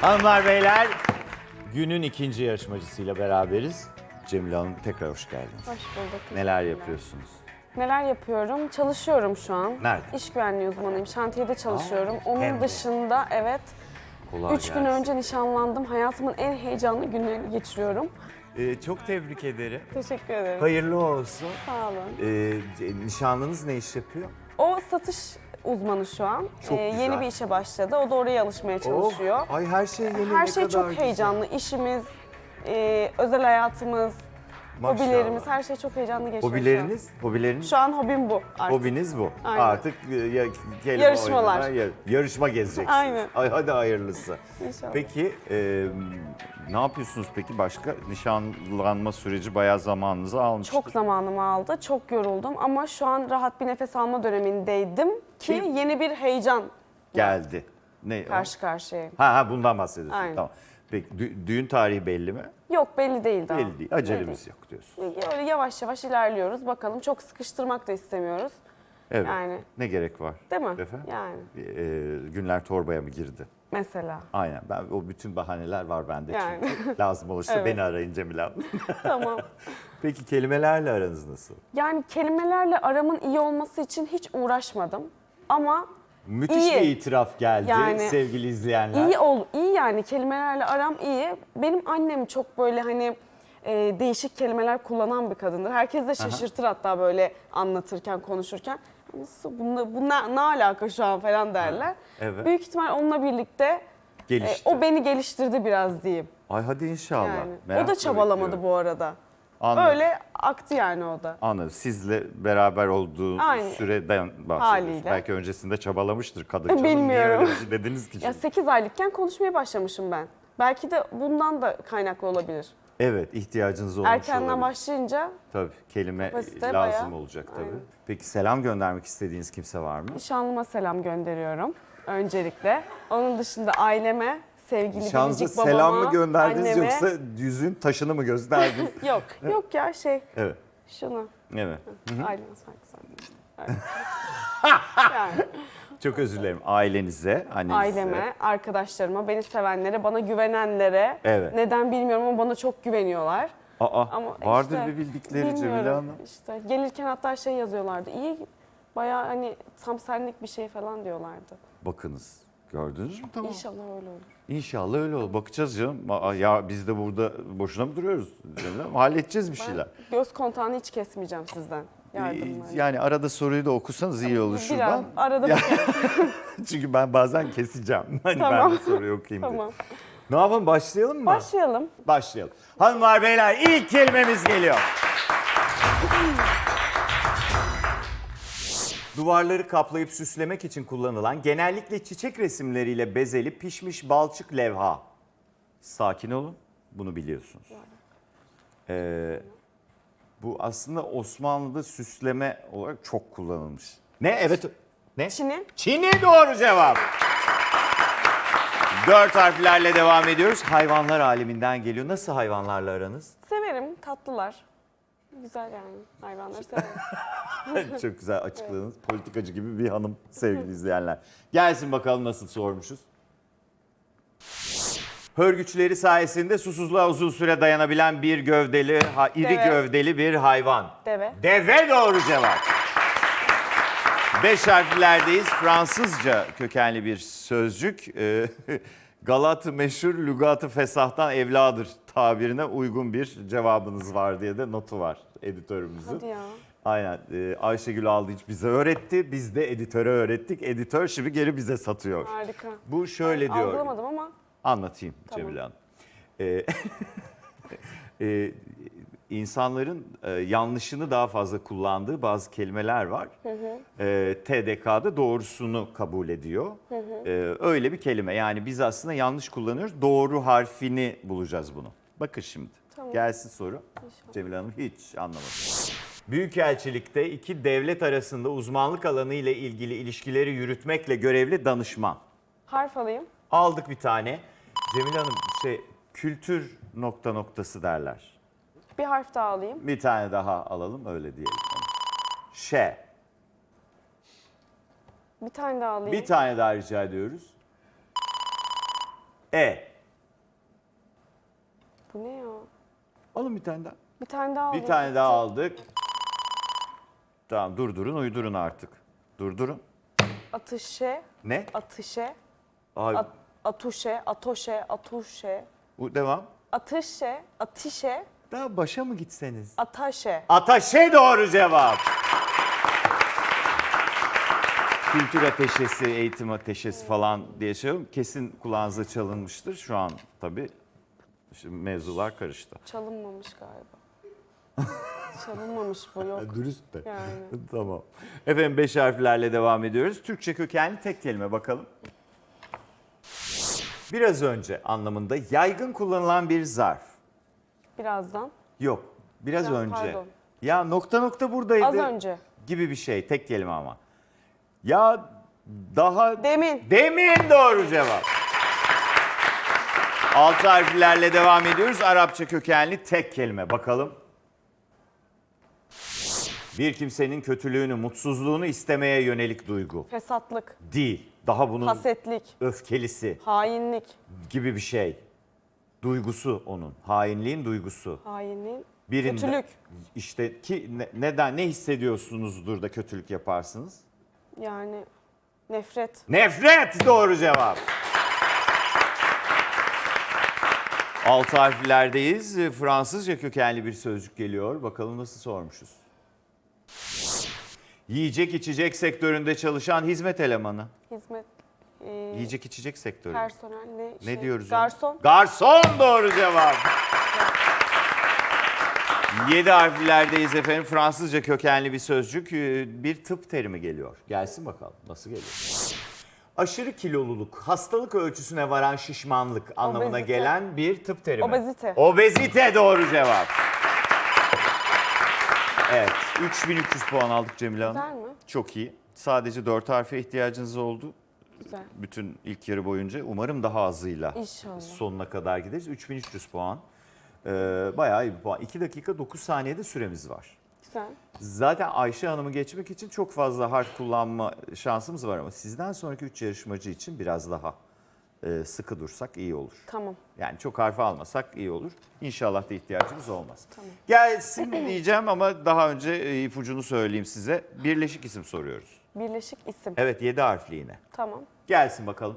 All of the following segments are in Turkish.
Hanımlar beyler günün ikinci yarışmacısıyla beraberiz. Cemile Hanım tekrar hoş geldiniz. Hoş bulduk. Neler yapıyorsunuz? Neler yapıyorum? Çalışıyorum şu an. Nerede? İş güvenliği uzmanıyım. Şantiyede çalışıyorum. hem Onun de. dışında evet Kolay 3 gün gelsin. önce nişanlandım. Hayatımın en heyecanlı günlerini geçiriyorum. Ee, çok tebrik ederim. Teşekkür ederim. Hayırlı olsun. Sağ olun. Ee, nişanlınız ne iş yapıyor? O satış uzmanı şu an. Çok Ee, güzel. Yeni bir işe başladı. O da oraya alışmaya çalışıyor. Oh, ay her şey yeni Her ne şey kadar çok güzel. heyecanlı. İşimiz, e, özel hayatımız, Maşallah. hobilerimiz her şey çok heyecanlı geçiyor şu an. Hobileriniz? Hobileriniz? Şu an hobim bu artık. Hobiniz bu. Aynen. Artık e, ya, kelime Yarışmalar. oyununa, ya- yarışma gezeceksiniz. Aynen. Ay, hadi hayırlısı. İnşallah. Peki e, ne yapıyorsunuz peki başka? Nişanlanma süreci bayağı zamanınızı almıştır. Çok zamanımı aldı, çok yoruldum ama şu an rahat bir nefes alma dönemindeydim ki yeni bir heyecan geldi. Ne? o? karşı karşıyayım. Ha, ha bundan bahsediyorsun. Aynen. Tamam. Peki dü- düğün tarihi belli mi? Yok belli değil daha. Belli değil. Acelemiz yok diyorsun. Belli değil. Öyle yavaş yavaş ilerliyoruz. Bakalım çok sıkıştırmak da istemiyoruz. Evet. Yani. Ne gerek var? Değil mi? Efendim? Yani E, günler torbaya mı girdi? mesela. Aynen. Ben o bütün bahaneler var bende Yani. çünkü. Lazım olursa Evet. beni arayın Cemile Hanım. tamam. Peki kelimelerle aranız nasıl? Yani kelimelerle aramın iyi olması için hiç uğraşmadım. Ama Müthiş İyi. bir itiraf geldi Yani sevgili izleyenler. iyi ol, iyi yani kelimelerle aram iyi. Benim annem çok böyle hani e, değişik kelimeler kullanan bir kadındır. Herkes de şaşırtır hatta böyle anlatırken, konuşurken. Nasıl, bununla, bu ne, ne alaka şu an falan derler. Evet. Büyük ihtimal onunla birlikte e, Gelişti. o beni geliştirdi biraz diyeyim. Ay hadi inşallah. Yani. O Merakla da çabalamadı bekliyorum. bu arada. Anladım. Öyle aktı yani o da. Anladım. Sizle beraber olduğu Aynen. süreden bahsediyorsunuz. Haliyle. Belki öncesinde çabalamıştır kadın canım. Bilmiyorum. Niye öyle bir şey dediniz ki? Ya 8 aylıkken konuşmaya başlamışım ben. Belki de bundan da kaynaklı olabilir. Evet ihtiyacınız olmuş Erkenden olabilir. başlayınca Tabii kelime Kapasite lazım bayağı. olacak tabii. Aynen. Peki selam göndermek istediğiniz kimse var mı? nişanlıma selam gönderiyorum öncelikle. Onun dışında aileme, sevgili Şansı biricik babama, selam mı gönderdiniz anneme. yoksa yüzün taşını mı gösterdiniz? Yok, yok ya şey, evet. şunu. Evet. Sanki sanki. yani, Çok özür dilerim. Ailenize, annenize. aileme, arkadaşlarıma, beni sevenlere, bana güvenenlere. Evet. Neden bilmiyorum ama bana çok güveniyorlar. Aa, Ama vardır işte, bir bildikleri Cemile. Hanım. İşte gelirken hatta şey yazıyorlardı. İyi, bayağı hani tam senlik bir şey falan diyorlardı. Bakınız. Gördünüz mü? Tamam. İnşallah öyle olur. İnşallah öyle olur. Bakacağız canım. Aa, Ya biz de burada boşuna mı duruyoruz? Hanım? Halledeceğiz bir şeyler. Göz kontağını hiç kesmeyeceğim sizden. Yardımlarını. Yani arada soruyu da okusanız iyi olur Biraz şuradan. arada Ya- bir Çünkü ben bazen keseceğim. Hani Tamam. ben de soruyu okuyayım diye. tamam. Ne yapalım başlayalım mı? Başlayalım. Başlayalım. Hanımlar beyler ilk kelimemiz geliyor. Duvarları kaplayıp süslemek için kullanılan genellikle çiçek resimleriyle bezeli pişmiş balçık levha. Sakin olun. Bunu biliyorsunuz. Ee, bu aslında Osmanlı'da süsleme olarak çok kullanılmış. Ne? Evet. Ne? Çin'i. Çin'i doğru cevap. Dört harflerle devam ediyoruz. Hayvanlar aleminden geliyor. Nasıl hayvanlarla aranız? Severim. Tatlılar. Güzel yani. Hayvanları severim. Çok güzel açıkladınız. Politikacı gibi bir hanım sevgili izleyenler. Gelsin bakalım nasıl sormuşuz. Hörgüçleri sayesinde susuzluğa uzun süre dayanabilen bir gövdeli, ha- iri Deve. gövdeli bir hayvan. Deve. Deve doğru cevap. Beş harflerdeyiz. Fransızca kökenli bir sözcük. Ee, Galat-ı meşhur lügat-ı fesahtan evladır tabirine uygun bir cevabınız var diye de notu var editörümüzün. Hadi ya. Aynen. Ee, Ayşegül Aldınç bize öğretti. Biz de editöre öğrettik. Editör şimdi geri bize satıyor. Harika. Bu şöyle diyor. Algılamadım ama Anlatayım Tamam. Cemile Hanım. Ee, e, insanların e, yanlışını daha fazla kullandığı bazı kelimeler var. E, TDK'da doğrusunu kabul ediyor. E, öyle bir kelime. Yani biz aslında yanlış kullanıyoruz. Doğru harfini bulacağız bunu. Bakın şimdi. Tamam. Gelsin soru. Cemile Hanım hiç anlamadı. Büyükelçilikte iki devlet arasında uzmanlık alanı ile ilgili ilişkileri yürütmekle görevli danışman. harf alayım. Aldık bir tane. Cemile Hanım şey kültür nokta noktası derler. Bir harf daha alayım. Bir tane daha alalım öyle diyelim. Şe. Bir tane daha alayım. Bir tane daha rica ediyoruz. E. Bu ne ya? Alın bir tane daha. Bir tane daha Bir alayım. tane daha aldık. Tamam durdurun uydurun artık. Durdurun. Atışe, Ne? atışe, Ay, at, atuşe, atoşe, atuşe, bu devam. atışe, atişe, Daha başa mı gitseniz? ataşe. Ataşe doğru cevap. Kültür ateşesi, eğitim ateşesi falan diye şey yok. Kesin kulağınıza çalınmıştır. Şu an tabii şimdi mevzular karıştı. Çalınmamış galiba. Çalınmamış bu yok. Dürüst de. Yani. tamam. Efendim beş harflerle devam ediyoruz. Türkçe kökenli tek kelime bakalım. Biraz önce anlamında yaygın kullanılan bir zarf. Birazdan. Yok. Biraz Ya, önce. pardon. Ya nokta nokta buradaydı. Az önce. Gibi bir şey. Tek kelime ama. Ya daha... Demin. Demin doğru cevap. Altı harflerle devam ediyoruz. Arapça kökenli tek kelime. Bakalım. Bir kimsenin kötülüğünü, mutsuzluğunu istemeye yönelik duygu. Fesatlık, Değil. Daha bunun hasetlik, öfkelisi hainlik, gibi bir şey. Duygusu onun. Hainliğin duygusu. hainliğin, Birinde, kötülük. İşte ki ne- neden ne hissediyorsunuzdur da kötülük yaparsınız? Yani nefret. Nefret doğru cevap. Altı harflerdeyiz. Fransızca kökenli bir sözcük geliyor. Bakalım nasıl sormuşuz. Yiyecek içecek sektöründe çalışan hizmet elemanı. Hizmet, e, Yiyecek içecek sektörü. personel ne? Ne şey, diyoruz? ona? Garson. Garson doğru cevap. Yedi harflerdeyiz efendim. Fransızca kökenli bir sözcük. Ee, Bir tıp terimi geliyor. Gelsin bakalım nasıl geliyor. Aşırı kiloluluk, hastalık ölçüsüne varan şişmanlık anlamına Obezite. gelen bir tıp terimi. Obezite. Obezite doğru cevap. Evet, 3300 puan aldık Cemile Hanım. Güzel mi? Çok iyi. Sadece dört harfe ihtiyacınız oldu Güzel. bütün ilk yarı boyunca. Umarım daha azıyla İnşallah. sonuna kadar gideriz. 3300 puan. Ee, bayağı iyi bir puan. 2 dakika 9 saniyede süremiz var. Güzel. Zaten Ayşe Hanım'ı geçmek için çok fazla harf kullanma şansımız var ama sizden sonraki 3 yarışmacı için biraz daha e, sıkı dursak iyi olur. Tamam. Yani çok harf almasak iyi olur. İnşallah da ihtiyacımız olmaz. Tamam. Gelsin diyeceğim ama daha önce e, ipucunu söyleyeyim size. Birleşik isim soruyoruz. Birleşik isim. Evet 7 harfli yine. Tamam. Gelsin bakalım.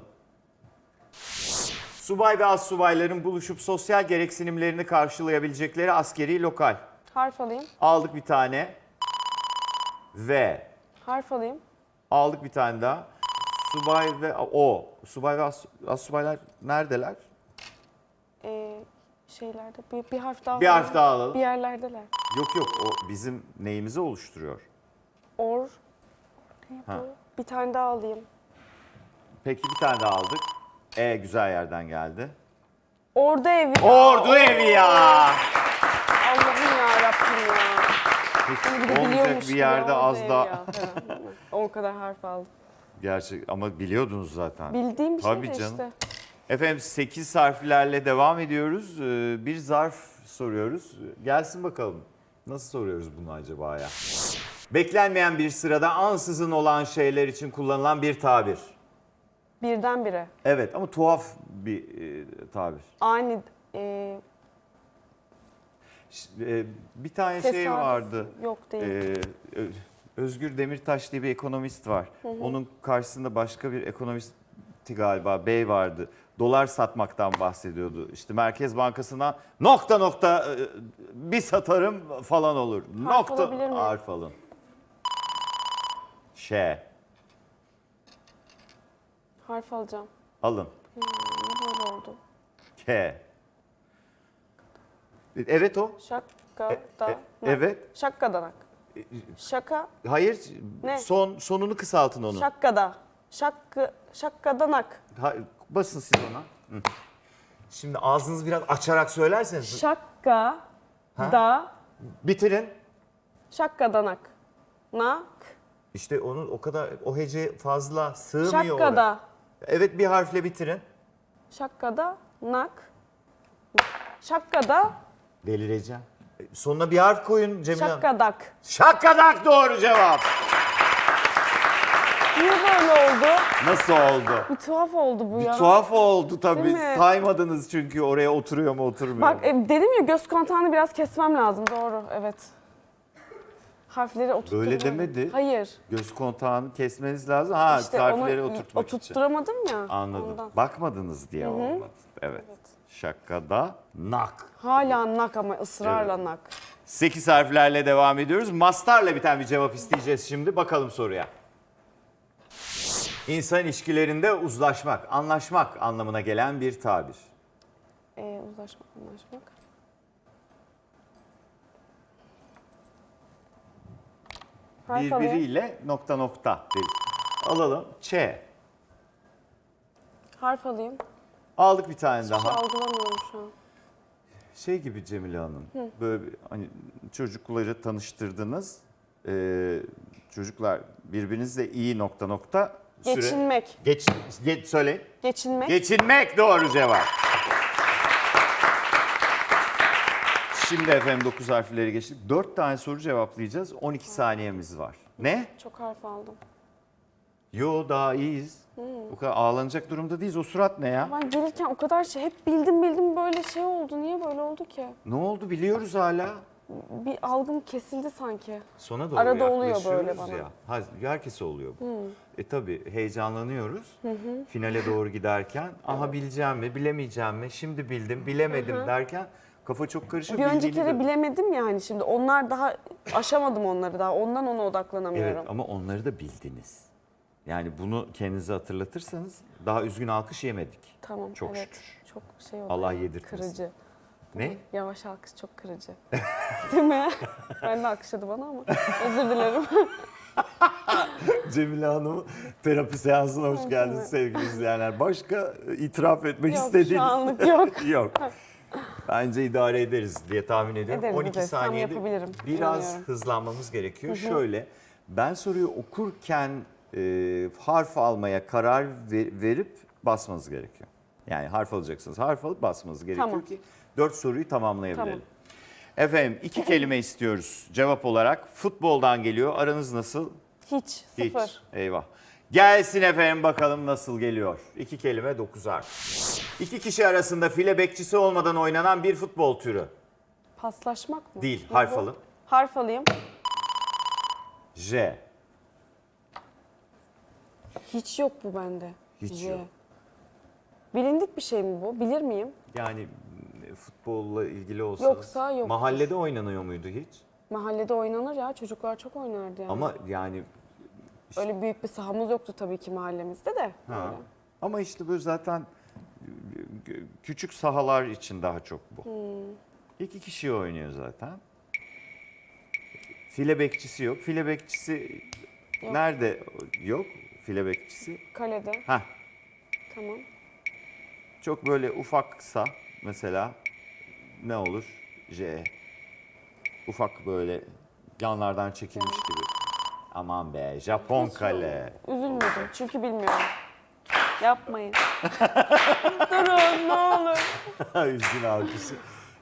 Subay ve az subayların buluşup sosyal gereksinimlerini karşılayabilecekleri askeri lokal. Harf alayım. Aldık bir tane. Ve Harf alayım. aldık bir tane daha. Subay ve o. Subay ve az subaylar neredeler? Ee, şeylerde bir, bir harf daha Bir harf daha alalım. Bir yerlerdeler. Yok yok o bizim neyimizi oluşturuyor. Or. Ha. Bir tane daha alayım. Peki bir tane daha aldık. E güzel yerden geldi. Orada evi. Ordu evi ya. Allah'ım ya Rabbim ya. Hiç Bunu bir de olmayacak biliyormuş bir gibi yerde az evi daha. ya. Evet. o kadar harf aldım. Gerçek ama biliyordunuz zaten. Bildiğim bir şey Tabii de canım. işte. Efendim 8 harflerle devam ediyoruz. Ee, Bir zarf soruyoruz. Gelsin bakalım. Nasıl soruyoruz bunu acaba ya? Beklenmeyen bir sırada ansızın olan şeyler için kullanılan bir tabir. Birdenbire. Evet ama tuhaf bir e, tabir. Ani e, e, Bir tane tesadüf. şey vardı. Yok değil. Ö- Özgür Demirtaş diye bir ekonomist var. Onun karşısında başka bir ekonomisti galiba bey vardı. Dolar satmaktan bahsediyordu. İşte Merkez Bankası'na nokta nokta e, bir satarım falan olur. Harf nokta alabilir miyim? harf alın. Ş. harf alacağım. Alın. Hmm, ne böyle oldu? K. Evet o. Şakka E- da. e- evet. Şakkadanak. Şaka. Hayır. Ne? Son sonunu kısaltın onu. Şakkada. Şakkı. Şakkadanak. Ha- basın siz ona. Hı. Şimdi ağzınızı biraz açarak söylerseniz. Şakka. Da. Bitirin. Şakkadanak. Nak. İşte onun o kadar o hece fazla sığmıyor oraya. Şakkada. Evet bir harfle bitirin. Şakkada. Nak. Şakkada. Delireceğim. Sonuna bir harf koyun Cemile Hanım. Şakkadak. Şakkadak doğru cevap. Niye böyle oldu? Nasıl oldu? Bir tuhaf oldu bu Bir ya. tuhaf oldu tabii. Değil mi? Saymadınız çünkü oraya oturuyor mu oturmuyor Bak mu? e, dedim ya göz kontağını biraz kesmem lazım. Doğru evet. Harfleri oturtturmam. Öyle demedi. Hayır. Göz kontağını kesmeniz lazım. Ha İşte harfleri onu oturtmak için. oturtturamadım ya. Anladım. ondan. Bakmadınız diye olmadı. Evet. Şakada nak. Hala nak ama ısrarla nak. 8 harflerle devam ediyoruz. Mastarla biten bir cevap isteyeceğiz şimdi. Bakalım soruya. İnsan ilişkilerinde uzlaşmak, anlaşmak anlamına gelen bir tabir. Ee, uzlaşmak, anlaşmak. Harf alayım. Birbiriyle nokta nokta değil. Alalım. Ç. Harf alayım. Aldık bir tane Hiç daha. algılamıyorum şu an. Şey gibi Cemile Hanım. Böyle bir, hani çocukları tanıştırdınız. Ee, çocuklar birbirinizle iyi nokta nokta süre. Geçinmek. Geç, geç söyleyin. Geçinmek. Geçinmek doğru cevap. Şimdi efendim 9 harfleri geçtik. 4 tane soru cevaplayacağız. 12 saniyemiz var. Ne? Çok harf aldım. Yo daha iyiyiz. O kadar ağlanacak durumda değiliz. O surat ne ya? Ben gelirken o kadar şey hep bildim bildim böyle şey oldu. Niye böyle oldu ki? Ne oldu biliyoruz hala. Bir algım kesildi sanki. Sona doğru Arada oluyor yaklaşıyoruz böyle bana. Ya. Ha, herkese oluyor bu. E tabi heyecanlanıyoruz. Finale doğru giderken aha bileceğim mi bilemeyeceğim mi şimdi bildim bilemedim derken kafa çok karışıyor. Bir önceki bildiğini de- bilemedim yani şimdi. Onlar daha aşamadım onları daha. Ondan ona odaklanamıyorum. Evet ama onları da bildiniz. Yani bunu kendinize hatırlatırsanız daha üzgün alkış yemedik. Tamam Çok evet. şükür. Çok şey oldu. Allah yedirtmesin. Kırıcı. Ne? Yavaş alkış çok kırıcı. Değil mi? Ben de alkışladı bana ama. Özür dilerim. Cemile Hanım terapi seansına hoş geldiniz sevgili izleyenler. Başka itiraf etmek Yok, istediğiniz? şu anlık yok. yok. Bence idare ederiz diye tahmin ediyorum. Ederiz, 12 ederiz. Saniyede biraz inanıyorum. hızlanmamız gerekiyor. Şöyle ben soruyu okurken e, harf almaya karar ver- verip basmanız gerekiyor. Yani harf alacaksınız. Harf alıp basmanız gerekiyor Tamam. ki 4 soruyu tamamlayabilelim. Tamam. Efendim iki kelime istiyoruz cevap olarak. Futboldan geliyor. Aranız nasıl? Hiç. Hiç. Sıfır. Eyvah. Gelsin efendim bakalım nasıl geliyor. İki kelime dokuz harf. İki kişi arasında file bekçisi olmadan oynanan bir futbol türü. Paslaşmak mı? Değil, harf alın. Harf alayım. J. Hiç yok bu bende. Hiç yok. Bilindik bir şey mi bu? Bilir miyim? Yani e, futbolla ilgili olsanız. Yoksa yoktur. Mahallede oynanıyor muydu hiç? Mahallede oynanır ya. Çocuklar çok oynardı yani. Ama yani Öyle büyük bir sahamız yoktu tabii ki mahallemizde de. ha. Öyle. Ama işte böyle zaten e, küçük sahalar için daha çok bu. Hmm. İki kişi oynuyor zaten. File bekçisi yok. File bekçisi Yok. nerede yok? File bekçisi. Kalede. Heh, Tamam. çok böyle ufaksa mesela ne olur? J. Ufak böyle yanlardan çekilmiş gibi. Aman be Japon kale. Üzülmedim çünkü bilmiyorum. Yapmayın. Durun ne olur. Üzgün alkışı.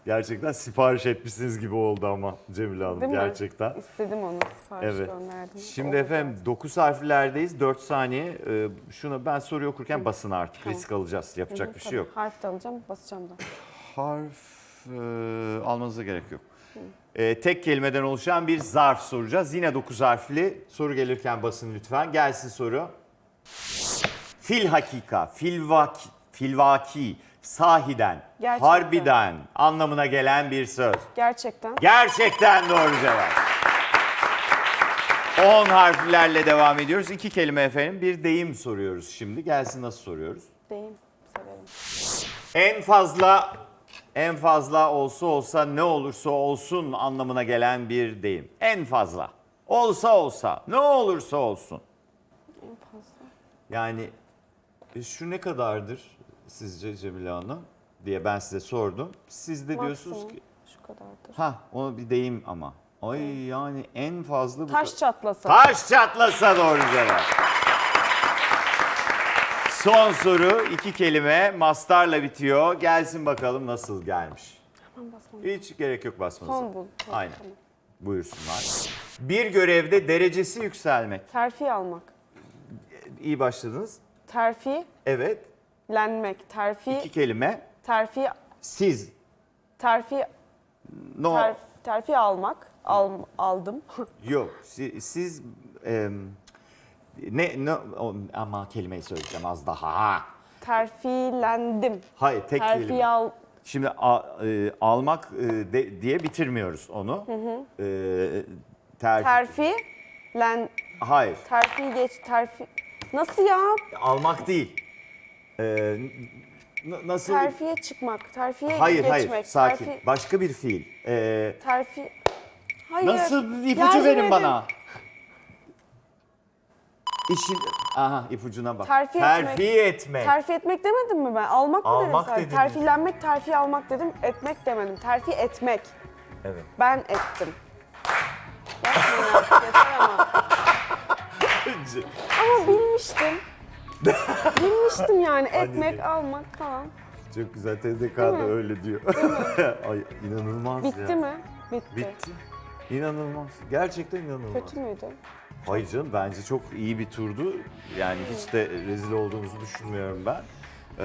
Gerçekten sipariş etmişsiniz gibi oldu ama Cemile Hanım Değil mi? gerçekten. İstedim onu. Sipariş Evet. gönderdim. Şimdi Oldu efendim 9 harflerdeyiz. 4 saniye. Ee, şunu ben soruyu okurken basın artık. Tamam. Risk alacağız. Yapacak bir şey tabii. yok. Harf de alacağım, basacağım da. Harf e, almanıza gerek yok. Ee, tek kelimeden oluşan bir zarf soracağız. Yine 9 harfli. Soru gelirken basın lütfen. Gelsin soru. Fil hakika, filvaki, filvaki, sahiden, Gerçekten. harbiden anlamına gelen bir söz. Gerçekten. Gerçekten doğru cevap. 10 harflerle devam ediyoruz. İki kelime efendim. Bir deyim soruyoruz şimdi. Gelsin nasıl soruyoruz? Deyim. Severim. En fazla en fazla olsa olsa ne olursa olsun anlamına gelen bir deyim. En fazla. Olsa olsa ne olursa olsun. En fazla. Yani e, şu ne kadardır sizce Cemile Hanım diye ben size sordum. Siz de diyorsunuz Maksimum ki Şu kadardır. ha o bir deyim ama. Ay yani en fazla bu Taş çatlasa. Taş çatlasa doğru cevap. Son soru iki kelime mastarla bitiyor. Gelsin bakalım nasıl gelmiş. Basmam. Hiç gerek yok basmanıza. Son bul. Aynen. tamam. Buyursunlar. Bir görevde derecesi yükselmek. Terfi almak. iyi başladınız. Terfi, Evet. Lenmek, terfi, iki kelime. terfi, Siz. terfi, No. ter, terfi almak, al, aldım. Yok. Siz, siz em, ne, ne o- ama kelimeyi söyleyeceğim az daha. Terfilendim. Hayır tek Terfi kelime. al, Şimdi a- e, almak e, de- diye bitirmiyoruz onu. E, terfi. terfi, len, Hayır. terfi geç, terfi. Nasıl ya? Almak değil. E, n- nasıl? Terfiye çıkmak, terfiye hayır geçmek. hayır sakin. Terfi, Başka bir fiil. E, terfi. Hayır. nasıl ipucu Yardım verin edin. bana. İşin aha ipucuna bak. Terfi Terfi etmek. etmek. Terfi etmek demedim mi ben? Almak mı dedim Almak sadece? dediniz. Terfilenmek, terfi almak dedim. Etmek demedim. Terfi etmek. Evet. Ben ettim. Yapmayın artık yeter ama. Ama bilmiştim. bilmiştim yani Anneciğim. almak falan. Çok güzel TDK da öyle diyor. Ay inanılmaz ya. Bitti mi? Bitti. Bitti. İnanılmaz. Gerçekten inanılmaz. Kötü müydü? Hayır canım bence çok iyi bir turdu. Yani hiç de rezil olduğumuzu düşünmüyorum ben. Ee,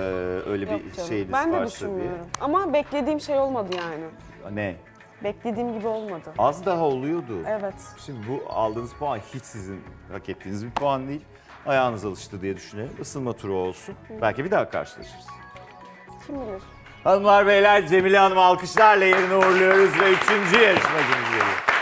öyle Yok bir canım. şeyiniz Ben de varsa düşünmüyorum. Ama beklediğim şey olmadı yani. diye. Ne? Beklediğim gibi olmadı. Az daha oluyordu. Evet. Şimdi bu aldığınız puan hiç sizin hak ettiğiniz bir puan değil. Ayağınız alıştı diye düşünelim. Isınma turu olsun. Belki bir daha karşılaşırız. Kim bilir? Hanımlar beyler Cemile Hanım alkışlarla yerine uğurluyoruz ve üçüncü yarışmacımız geliyor.